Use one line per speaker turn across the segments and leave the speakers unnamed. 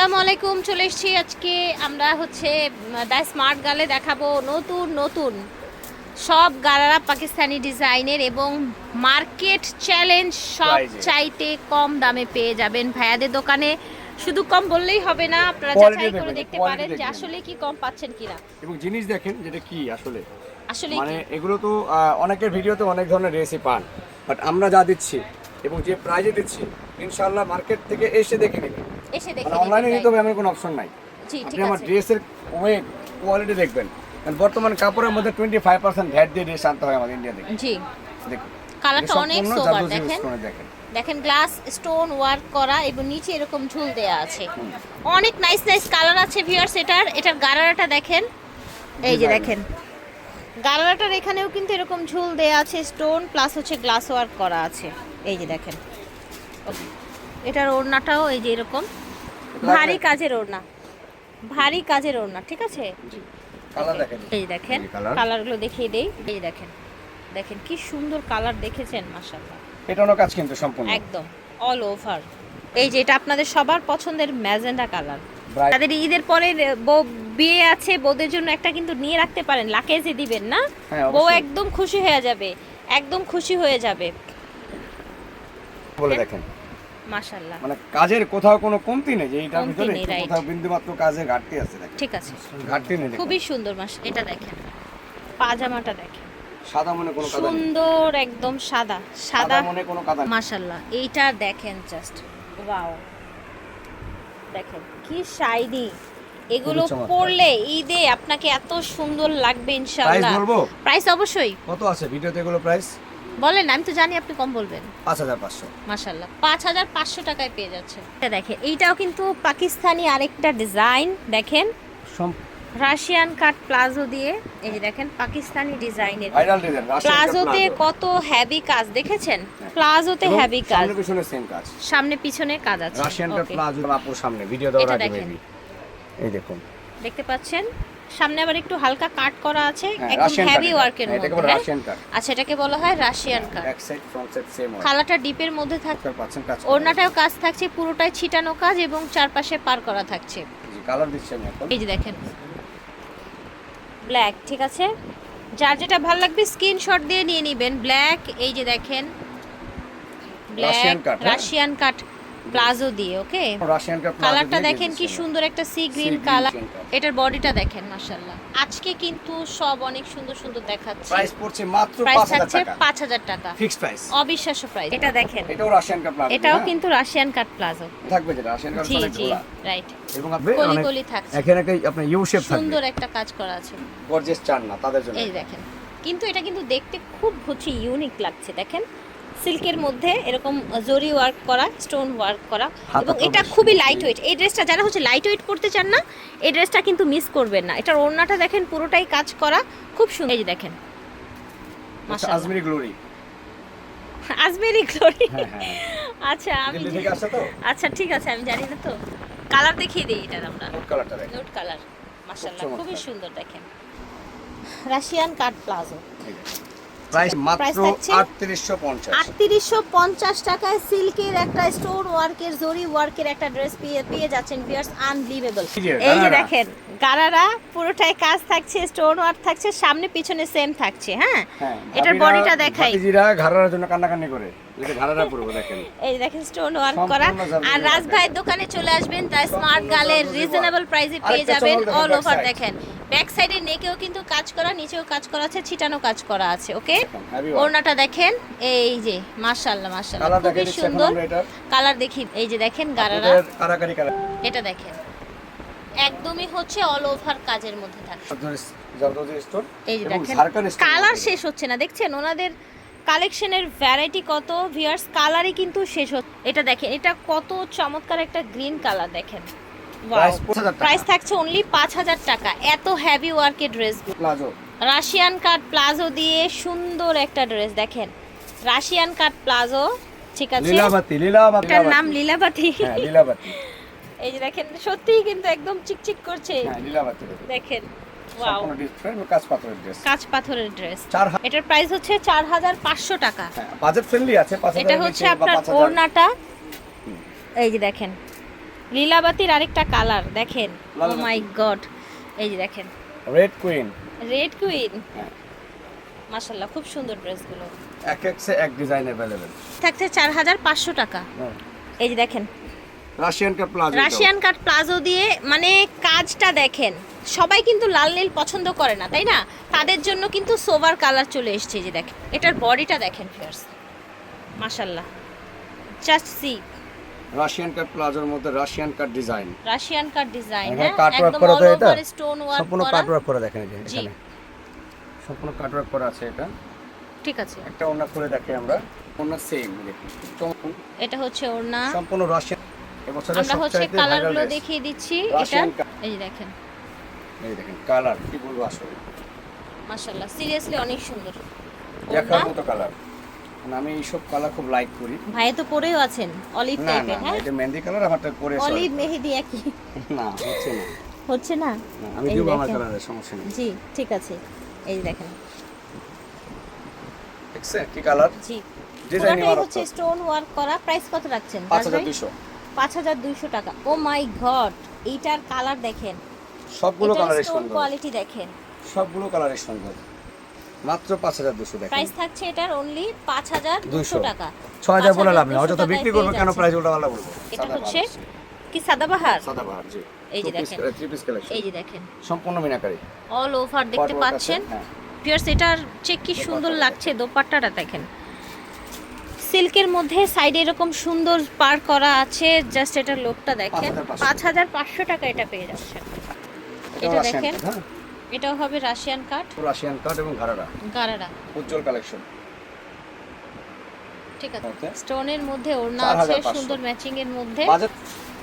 আসসালামু আলাইকুম চলে এসেছি আজকে আমরা হচ্ছে দ্য স্মার্ট গালে দেখাবো নতুন নতুন সব গালারা পাকিস্তানি ডিজাইনের এবং মার্কেট চ্যালেঞ্জ সব চাইতে কম দামে পেয়ে যাবেন ভাইয়াদের দোকানে। শুধু কম বললেই হবে না আপনারা যাচাই করে দেখতে পারেন যে আসলে কি কম পাচ্ছেন কিনা।
এবং জিনিস দেখেন যেটা কি আসলে?
আসলে
মানে এগুলো তো অনেকের ভিডিওতে অনেক ধরনের রেসিপি পান বাট আমরা যা দিচ্ছি এবং যে প্রাইজে দিচ্ছি ইনশাআল্লাহ মার্কেট থেকে এসে দেখে নেবেন।
এসে দেখে
মানে অনলাইনে
নিতে
হবে এমন কোনো অপশন নাই।
জি ঠিক
আপনি আমার ড্রেসের ওয়েট কোয়ালিটি দেখবেন। কারণ বর্তমান কাপড়ের মধ্যে টোয়েন্টি ফাইভ পার্সেন্ট ভ্যাট দিয়ে ড্রেস আনতে হয় আমাদের ইন্ডিয়া থেকে।
জি।
দেখুন
কালারটা অনেক সোবার দেখেন।
দেখেন।
গ্লাস স্টোন ওয়ার্ক করা এবং নিচে এরকম ঝুল দেয়া আছে। অনেক নাইস নাইস কালার আছে ভিউয়ার্স এটার এটার গারারাটা দেখেন। এই যে দেখেন। গারারাটার এখানেও কিন্তু এরকম ঝুল দেয়া আছে স্টোন প্লাস হচ্ছে গ্লাস ওয়ার্ক করা আছে। এই যে দেখেন. এটার ওড়নাটাও এই যে এরকম। ভারী কাজের ওড়না। ভারী কাজের ওড়না ঠিক আছে? এই দেখেন। কালারগুলো দেখিয়ে দেই। এই দেখেন দেখেন কি সুন্দর কালার দেখেছেন মাশাআল্লাহ।
এটা অন্য কাজ কিন্তু সম্পূর্ণ।
একদম অল ওভার এই যে এটা আপনাদের সবার পছন্দের ম্যাজেন্ডা কালার তাদের ঈদের পরে বউ বিয়ে আছে বউদের জন্য একটা কিন্তু নিয়ে রাখতে পারেন লাকেজে দিবেন না?
হ্যাঁ,
বউ একদম খুশি হয়ে যাবে একদম খুশি হয়ে যাবে।
বলে দেখেন।
মাশাল্লাহ
মানে কাজের কোথাও কোনো কমতি নেই যে ভিতরে. কোথাও বিন্দুমাত্র কাজের ঘাটতি আছে দেখেন।
ঠিক আছে।
ঘাটতি নেই
খুবই সুন্দর মাস এটা দেখেন। পাজামাটা দেখেন।
সাদা মনে কোনো কাদা
সুন্দর একদম সাদা।
সাদা মনে কোনো কাদা নেই।
মাশাল্লাহ এইটা দেখেন জাস্ট ওয়াও দেখেন কি শাইনি এগুলো। পরলে ঈদে আপনাকে এত সুন্দর লাগবে
প্রাইস
ইনশাআল্লাহ। প্রাইস অবশ্যই।
কত আছে? ভিডিওতে এগুলো প্রাইস
বলেন আমি তো জানি আপনি কম বলবেন।
পাঁচ হাজার পাঁচশো।
মাশাল্লাহ পাঁচ হাজার পাঁচশো টাকায় পেয়ে যাচ্ছে এটা দেখেন এইটাও কিন্তু পাকিস্তানি আরেকটা ডিজাইন দেখেন। রাশিয়ান কাট প্লাজো দিয়ে এই যে দেখেন পাকিস্তানি ডিজাইনের।
ভাইরাল ডিজাইন
প্লাজোতে কত হ্যাভি কাজ দেখেছেন? প্লাজোতে হ্যাভি কাজ।
সামনে পিছনে সেম কাজ।
সামনে পিছনে কাজ আছে।
Russian
Okay.
প্লাজো আপুর সামনে ভিডিও আগে
দেখেন।
এই দেখুন।
দেখতে পাচ্ছেন? সামনে আবার একটু হালকা কাট করা আছে
হ্যাঁ,
একদম হেভি
কাট
ওয়ার্কের
এটাকে
মধ্যে
বলে
হ্যাঁ?
রাশিয়ান কাট
আচ্ছা এটাকে বলা হয় Russian cut
back side front side same হয়
কালারটা ডিপের মধ্যে থাকে
আপনারা পাচ্ছেন কাজ
ওড়নাটাও কাজ থাকছে পুরোটাই ছিটানো কাজ এবং চারপাশে পার করা থাকছে।
কালার দিচ্ছি আমি এখন।
এই যে দেখেন ব্ল্যাক ঠিক আছে? যার যেটা ভালো লাগবে স্ক্রিনশট দিয়ে নিয়ে নেবেন। ব্ল্যাক এই যে দেখেন ব্ল্যাক
cut, হ্যাঁ?
রাশিয়ান কাট প্লাজো দিয়ে ওকে
রাশিয়ান কাট
কালারটা দেখেন কি সুন্দর একটা সি গ্রিন কালার এটার বডিটা দেখেন মাশাআল্লাহ। আজকে কিন্তু সব অনেক সুন্দর সুন্দর দেখাচ্ছে।
প্রাইস পড়ছে মাত্র 5000
থাকছে
টাকা।
পাঁচ হাজার টাকা।
ফিক্স প্রাইস
অবিশ্বাস্য প্রাইস এটা দেখেন।
এটাও রাশিয়ান কাট প্লাজো
এটাও কিন্তু রাশিয়ান কাট প্লাজো।
থাকবে যেটা রাশিয়ান কাট
জি
অনেক
জি রাইট
এবং আপনি
কলি
অনেক
কলি থাকছে।
এখানে একটা আপনার ইউ শেপ থাকবে।
সুন্দর একটা কাজ করা আছে।
গর্জিয়াস চান না তাদের জন্য।
এই দেখেন। কিন্তু এটা কিন্তু দেখতে খুব হচ্ছে ইউনিক লাগছে দেখেন। সিল্কের মধ্যে এরকম জরি ওয়ার্ক করা স্টোন ওয়ার্ক করা এবং এটা খুবই লাইট ওয়েট এই ড্রেসটা যারা হচ্ছে লাইট ওয়েট করতে চান না এই ড্রেসটা কিন্তু মিস করবেন না। এটার ওড়নাটা দেখেন পুরোটাই কাজ করা খুব সুন্দর। এই দেখেন।
আচ্ছা আজমিরি গ্লোরি
আজমেরি গ্লোরি
হ্যাঁ হ্যাঁ
আচ্ছা আমি আচ্ছা ঠিক আছে আমি জানি না তো। কালার দেখিয়ে দিই এটার আমরা।
কোট কালারটা দেখেন।
নোট কালার মাশাআল্লাহ খুবই সুন্দর দেখেন। Russian cut palazzo.
প্রাইস মাত্র
থাকছে?
3850
টাকায় সিল্কের একটা স্টোন ওয়ার্কের জরি ওয়ার্কের একটা ড্রেস পেয়ে পেয়ে যাচ্ছেন বিয়ার্স আনবিলিভেবল
এই যে।
দেখেন গারারা পুরোটাই কাজ থাকছে স্টোন ওয়ার্ক থাকছে সামনে পিছনে সেম থাকছে হ্যাঁ
হ্যাঁ
এটার বডিটা দেখাই
জিরা গারারার জন্য কান্নাকান্নি করে
এই দেখেন স্টোন ওয়ার্ক করা। আর রাজ ভাইয়ের দোকানে চলে আসবেন তাই স্মার্ট গালের। রিজনেবল প্রাইসে পেয়ে যাবেন অল ওভার দেখেন। ব্যাক সাইডে নেকেও কিন্তু কাজ করা নিচেও কাজ করা আছে ছিটানো কাজ করা আছে ওকে ওড়নাটা দেখেন এই যে মাশাআল্লাহ মাশাআল্লাহ খুবই সুন্দর। কালার দেখি এই যে দেখেন গারারা। এটা দেখেন। একদমই হচ্ছে অল ওভার কাজের মধ্যে থাকে। এই যে দেখেন কালার শেষ হচ্ছে না দেখছেন? ওনাদের কালেকশনের ভ্যারাইটি কত? ভিউয়ার্স কালারই কিন্তু শেষ হচ্ছে। এটা দেখেন এটা কত চমৎকার একটা গ্রিন কালার দেখেন।
প্রাইস 5000 টাকা।
প্রাইস থাকছে অনলি পাঁচ হাজার টাকা। এত হ্যাভি ওয়ার্কের ড্রেস রাশিয়ান কাট প্লাজো দিয়ে সুন্দর একটা ড্রেস দেখেন। রাশিয়ান কাট প্লাজো ঠিক আছে?
লীলাবতী লীলাবতী।
এটার নাম লীলাবাতি।
হ্যাঁ লীলাবতী।
এই যে দেখেন সত্যিই কিন্তু একদম চিকচিক করছে।
হ্যাঁ লীলাবতী।
দেখেন।
সম্পূর্ণ ডিসপ্লে কাজ পাথরের ড্রেস
কাঁচ পাথরের ড্রেস এটার প্রাইস হচ্ছে টাকা।
হ্যাঁ বাজেট ফ্রেন্ডলি আছে
এটা হচ্ছে আপনার
5000
ওড়নাটা। এই যে দেখেন লীলাবাতির আরেকটা কালার দেখেন। ও মাই গড এই যে দেখেন।
রেড কুইন
রেড কুইন
হ্যাঁ।
খুব সুন্দর ড্রেসগুলো
এক এক সে এক ডিজাইন অ্যাভেলেবেল
থাকছে চার হাজার পাঁচশো টাকা। এই যে দেখেন।
Russian palazzo
Russian cut palazzo দিয়ে মানে কাজটা দেখেন। সবাই কিন্তু লাল নীল পছন্দ করে না তাই না? তাদের জন্য কিন্তু সোভার কালার চলে এসছে যে দেখেন। এটার বডিটা দেখেন ফিয়ার্স মাশাল্লাহ জাস্ট সি
রাশিয়ান কাট প্লাজোর মধ্যে Russian cut design
Russian cut design হ্যাঁ?
কাট ওয়ার্ক করা তো এটা?
স্টোন ওয়ার্ক
সম্পূর্ণ কাট ওয়ার্ক করা দেখেন। এখানে। সম্পূর্ণ কাট ওয়ার্ক করা আছে এটা।
ঠিক আছে।
একটা ওনা খুলে দেখে আমরা। ওনা সেম দেখুন।
এটা হচ্ছে ওড়না।
সম্পূর্ণ রাশিয়ান এবছরের
আমরা হচ্ছে কালারগুলো দেখিয়ে দিচ্ছি এটা। এই দেখেন।
এই দেখেন কালার কি বলব আসলে?
মাশাল্লাহ সিরিয়াসলি অনেক সুন্দর।
দেখার মতো কালার আমি এইসব কালার খুব লাইক করি।
ভাই তো পরেও আছেন অলিভ টাইপের হ্যাঁ?
এটা মেহেন্দি কালার আমারটা পরে
অলিভ মেহেদি একই।
না হচ্ছে না।
হচ্ছে না?
আমি দিব আমার। কালারের সমস্যা নেই।
জি ঠিক আছে। এই দেখেন।
কি কালার
জি।
ডিজাইন
হচ্ছে স্টোন ওয়ার্ক করা। প্রাইস কত রাখছেন?
পাঁচ হাজার দুশো
পাঁচ হাজার দুইশো টাকা। ও মাই গড এইটার কালার দেখেন।
সবগুলো
স্টোন
সুন্দর
কোয়ালিটি দেখেন।
সবগুলো কালারের সুন্দর মাত্র পাঁচ হাজার দুশো দেখেন।
প্রাইস থাকছে এটার অনলি পাঁচ হাজার দুশো টাকা।
ছ হাজার বলে লাভ নেই। অযথা বিক্রি করব কেন প্রাইস উল্টা পাল্টা বলব?
এটা হচ্ছে কি সাদাবাহার
সাদা বাহার জি।
এই যে দেখেন। এই যে দেখেন।
সম্পূর্ণ মিনাকারি।
অল ওভার দেখতে পাচ্ছেন।
হ্যাঁ।
পিয়ার্স এটার চেক কি সুন্দর লাগছে? দোপাট্টাটা দেখেন। সিল্কের মধ্যে সাইডে এরকম সুন্দর পার করা আছে। জাস্ট এটার লোকটা দেখেন।
5,500
পাঁচ হাজার পাঁচশো টাকা এটা পেয়ে যাচ্ছেন।
এটাও
এটা দেখেন।
হ্যাঁ।
এটাও হবে রাশিয়ান কাঠ
রাশিয়ান কাট এবং ঘাড়ারা।
গারারা
উজ্জ্বল কালেকশন
ঠিক আছে। স্টোনের মধ্যে ওড়না
4,500
আছে সুন্দর ম্যাচিং এর মধ্যে।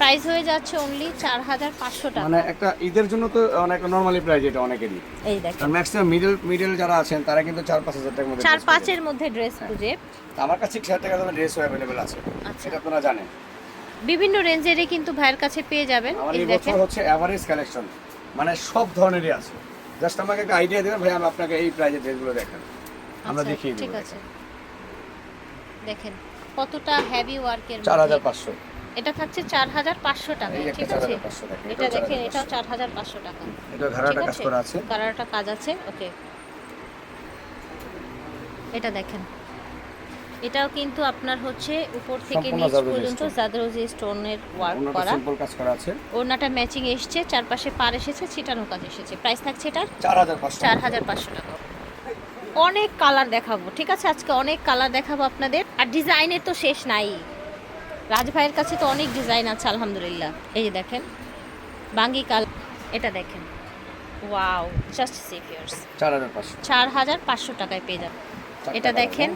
প্রাইস হয়ে যাচ্ছে অনলি চার হাজার পাঁচশো টাকা।
মানে একটা ঈদের জন্য তো অনেক নর্মালি প্রাইস এটা অনেকেরই।
এই দেখেন।
ম্যাক্সিমাম মিডল মিডল যারা আছেন তারা কিন্তু চার পাঁচ হাজার টাকার মধ্যে
চার
dress পেয়ে
পাঁচের মধ্যে ড্রেস খুঁজে।
আমার কাছে ষাট টাকা দামে ড্রেসও অ্যাভেলেবেল আছে।
আচ্ছা।
সেটা আপনারা জানেন।
বিভিন্ন রেঞ্জেরই কিন্তু ভাইয়ের কাছে পেয়ে যাবেন। এই দেখেন।
হচ্ছে অ্যাভারেজ কালেকশন মানে সব ধরনেরই আছে। জাস্ট আমাকে একটা আইডিয়া দেবেন ভাই আমি আপনাকে এই প্রাইজের ড্রেসগুলো দেখান আমরা
আচ্ছা,
দেখিয়ে
ঠিক আছে। দেখেন। কতটা হেভি ওয়ার্কের
চার হাজার পাঁচশো।
এটা থাকছে চার হাজার পাঁচশো টাকা ঠিক আছে? এটা দেখেন এটাও চার হাজার পাঁচশো টাকা।
এটা ঘাড়াটা কাজ
আছে?
করা আছে।
কালারটা কাজ আছে ওকে। এটা দেখেন। এটাও কিন্তু আপনার হচ্ছে উপর থেকে নিচ পর্যন্ত। জাদরজি স্টোনের ওয়ার্ক করা।
সিম্পল কাজ করা আছে।
ওড়নাটা ম্যাচিং এসছে চারপাশে পার এসেছে ছিটানো কাজ এসেছে। প্রাইস থাকছে এটার?
চার হাজার পাঁচশো।
চার হাজার পাঁচশো টাকা। অনেক কালার দেখাবো ঠিক আছে? আজকে অনেক কালার দেখাবো আপনাদের। আর ডিজাইনের তো শেষ নাই। রাজ ভাইয়ের কাছে তো অনেক ডিজাইন আছে আলহামদুলিল্লাহ। এই যে দেখেন বাঙ্গি কাল এটা দেখেন। ওয়াও জাস্ট সিফিয়ার্স
চার হাজার পাঁচশো।
টাকায় পেয়ে যাবেন। এটা দেখেন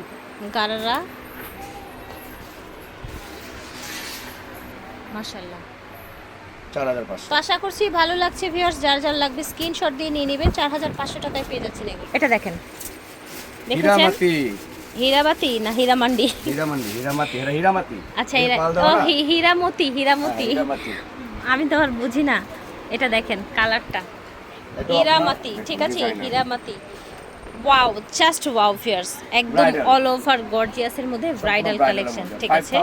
গারারা। মাশাল্লাহ
চার হাজার পাঁচশো।
তো আশা করছি ভালো লাগছে ভিউয়ার্স যার যার লাগবে স্ক্রিনশট দিয়ে নিয়ে নেবেন চার হাজার পাঁচশো টাকায় পেয়ে যাচ্ছেন এটা দেখেন। দেখেছেন? হীরাবাতি না হীরামান্ডি?
হীরামান্ডি হীরামাতি হীরামাতি।
আচ্ছা হীরা ও হীরামতি
হ্যাঁ,
হীরামতি। আমি তো আর বুঝি না। এটা দেখেন কালারটা। হীরামাতি ঠিক আছে। Hiramati. Wow just wow fierce একদম অল ওভার গর্জিয়াসের মধ্যে ব্রাইডাল কালেকশন ঠিক আছে?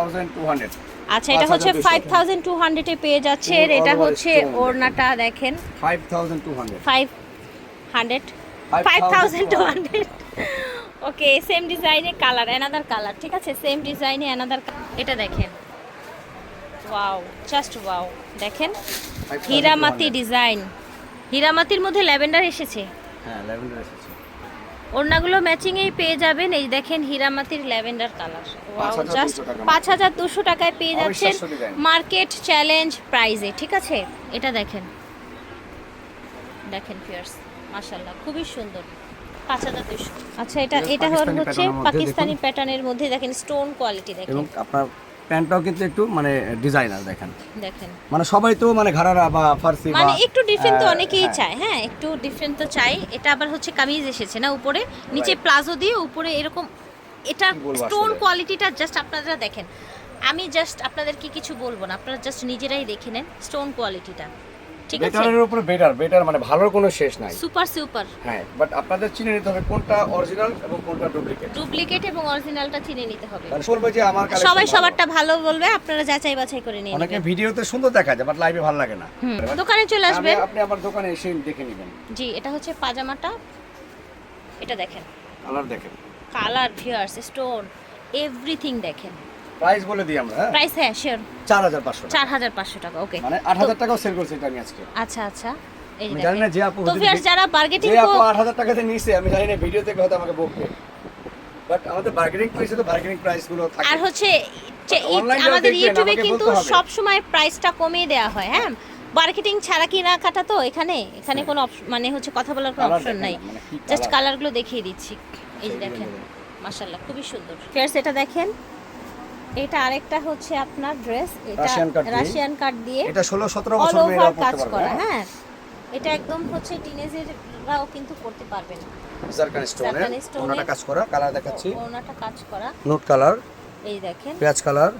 আচ্ছা এটা হচ্ছে
5200
ফাইভ থাউজেন্ড টু হান্ড্রেডে পেয়ে যাচ্ছে
Full
এটা হচ্ছে ওড়নাটা দেখেন।
5200
five hundred five thousand two hundred okay same ডিজাইনে কালার অ্যানাদার কালার ঠিক আছে? সেম ডিজাইনে অ্যানাদার এটা দেখেন। ওয়াও জাস্ট ওয়াও দেখেন? হীরামাতি ডিজাইন হীরামাতির মধ্যে ল্যাভেন্ডার এসেছে।
হ্যাঁ ল্যাভেন্ডার এসেছে।
ওড়নাগুলো ম্যাচিংয়েই পেয়ে যাবেন। এই দেখেন হীরামাতির ল্যাভেন্ডার কালার। ওয়াও জাস্ট পাঁচ হাজার দুশো টাকায় পেয়ে যাচ্ছেন মার্কেট চ্যালেঞ্জ প্রাইজে ঠিক আছে? এটা দেখেন। দেখেন ফিয়ার্স মাশাল্লাহ খুবই সুন্দর। পাঁচ হাজার দুশো আচ্ছা এটা
এটা
হচ্ছে পাকিস্তানি প্যাটার্নের মধ্যে দেখেন স্টোন কোয়ালিটি দেখেন।
আপনার প্যান্টটাও কিন্তু একটু মানে ডিজাইনার দেখেন।
দেখেন।
মানে সবাই তো মানে ঘাড়ারা বা ফার্সি
মানে একটু ডিফারেন্ট তো অনেকেই
হ্যাঁ।
চায় হ্যাঁ একটু ডিফারেন্ট তো চাই। এটা আবার হচ্ছে কামিজ এসেছে না উপরে? নিচে প্লাজো দিয়ে উপরে এরকম এটা স্টোন কোয়ালিটিটা জাস্ট আপনারা দেখেন। আমি জাস্ট আপনাদেরকে কিছু বলব না আপনারা জাস্ট নিজেরাই দেখে নেন স্টোন কোয়ালিটিটা ঠিক আছে?
বেটারের উপরে বেটার বেটার মানে ভালোর কোনো শেষ নাই।
সুপার সুপার
হ্যাঁ বাট আপনাদের চিনে নিতে হবে কোনটা অরিজিনাল এবং কোনটা ডুপ্লিকেট
ডুপ্লিকেট এবং অরিজিনালটা চিনে নিতে হবে।
কারণ বলবে যে আমার
সবাই সবারটা ভালো বলবে আপনারা যাচাই বাছাই করে নিয়ে
অনেকে ভিডিওতে সুন্দর দেখা যায় বাট লাইভে ভালো লাগে না।
দোকানে চলে আসবেন।
আপনি আমার দোকানে এসে দেখে নেবেন।
জি এটা হচ্ছে পাজামাটা। এটা দেখেন।
কালার দেখেন।
কালার ভিয়ার্স স্টোন এভরিথিং দেখেন।
প্রাইস বলে দিই আমরা হ্যাঁ?
প্রাইস হ্যাঁ শিওর
চার হাজার পাঁচশো
চার হাজার পাঁচশো টাকা ওকে
মানে আট হাজার টাকাও সেল করছি এটা আমি আজকে।
আচ্ছা আচ্ছা। এই
জানি না যে আপু
তো
ভি-
যারা বার্গেটিং
যে আপু আট হাজার টাকাতে নিচ্ছে আমি জানি না ভিডিও থেকে হয়তো আমাকে বকবে। বাট আমাদের বার্গেনিং প্রাইসে তো বার্গেনিং প্রাইসগুলো থাকে।
আর হচ্ছে আমাদের ইউটিউবে কিন্তু সব সময় প্রাইসটা কমিয়ে দেওয়া হয় হ্যাঁ? মার্কেটিং ছাড়া কি না কাটা তো এখানে এখানে কোনো অপশ- মানে হচ্ছে কথা বলার কোনো অপশন নাই।
মানে কি
জাস্ট
colour?
কালারগুলো দেখিয়ে দিচ্ছি। এই দেখুন। মাশাআল্লাহ খুবই সুন্দর। ফেয়ার্স এটা দেখেন। এটা আরেকটা হচ্ছে আপনার ড্রেস এটা। রাশিয়ান কাট দিয়ে।
এটা ষোলো সতেরো
অল
বছর মেয়েরা
কাজ করা
হ্যাঁ।
হ্যাঁ। এটা একদম হচ্ছে টিনেজেররাও কিন্তু করতে পারবে না।
জারকান ওনাটা কাজ করা কালার দেখাচ্ছি।
ওনাটা কাজ করা।
নোট কালার
এই দেখেন।
পেঁয়াজ কালার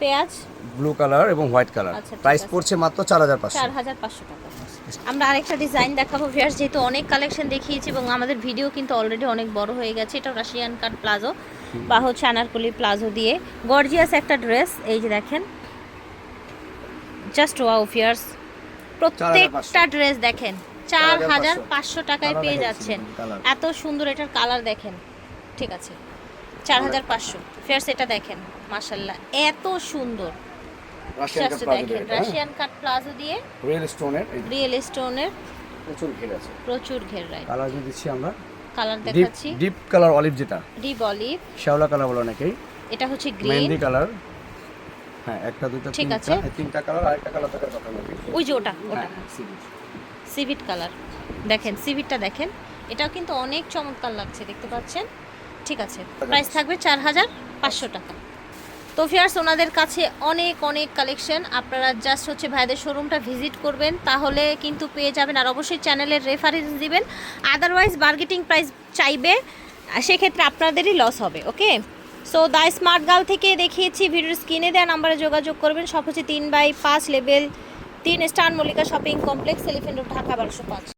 পেঁয়াজ।
ব্লু কালার এবং হোয়াইট কালার প্রাইস। পড়ছে মাত্র চার হাজার পাঁচশো।
চার হাজার পাঁচশো টাকা। আমরা আরেকটা ডিজাইন দেখাবো ভিয়ার্স যেহেতু অনেক কালেকশন দেখিয়েছি এবং আমাদের ভিডিও কিন্তু অলরেডি অনেক বড় হয়ে গেছে। এটা রাশিয়ান কাট প্লাজো বা হচ্ছে আনারকলি প্লাজো দিয়ে গর্জিয়াস একটা ড্রেস এই যে দেখেন। জাস্ট ওয়াও ভিয়ার্স প্রত্যেকটা ড্রেস দেখেন চার হাজার পাঁচশো টাকায় পেয়ে যাচ্ছেন। এত সুন্দর এটার কালার দেখেন। ঠিক আছে। চার হাজার পাঁচশো। ফেয়ার্স এটা দেখেন মাসাল্লাহ এত সুন্দর।
রাশিয়ান
জাস্ট
কাট
দেখেন রাশিয়ান কাট প্লাজো দিয়ে
রিয়েল স্টোনের
রিয়েল স্টোনের
প্রচুর ঘের আছে।
প্রচুর ঘেরায়
কালার দিচ্ছি আমরা।
কালার দেখাচ্ছি।
ডিপ কালার অলিভ যেটা।
ডিপ অলিভ
শ্যাওলা কালার বলে অনেকেই
এটা হচ্ছে গ্রিন
মেহেন্দি কালার হ্যাঁ একটা দুটো
ঠিক আছে।
তিনটা কালার আরেকটা কালার থাকার কথা
ওই যে ওটা ওটা।
হ্যাঁ সিভিট।
সিভিট কালার দেখেন সিভিটটা দেখেন। এটাও কিন্তু অনেক চমৎকার লাগছে দেখতে পাচ্ছেন? ঠিক আছে। প্রাইস থাকবে চার হাজার পাঁচশো টাকা। তো ফিয়ার্স ওনাদের কাছে অনেক অনেক কালেকশন আপনারা জাস্ট হচ্ছে ভাইদের শোরুমটা ভিজিট করবেন, তাহলে কিন্তু পেয়ে যাবেন। আর অবশ্যই চ্যানেলের রেফারেন্স দিবেন। আদারওয়াইজ বার্গেটিং প্রাইস চাইবে সেক্ষেত্রে আপনাদেরই লস হবে okay so the smart girl থেকে দেখিয়েছি, ভিডিওর স্ক্রিনে দেওয়া নাম্বারে যোগাযোগ করবেন। সব হচ্ছে তিন বাই পাঁচ লেভেল তিন star Mallika shopping complex elephant road Dhaka বারোশো পাঁচ।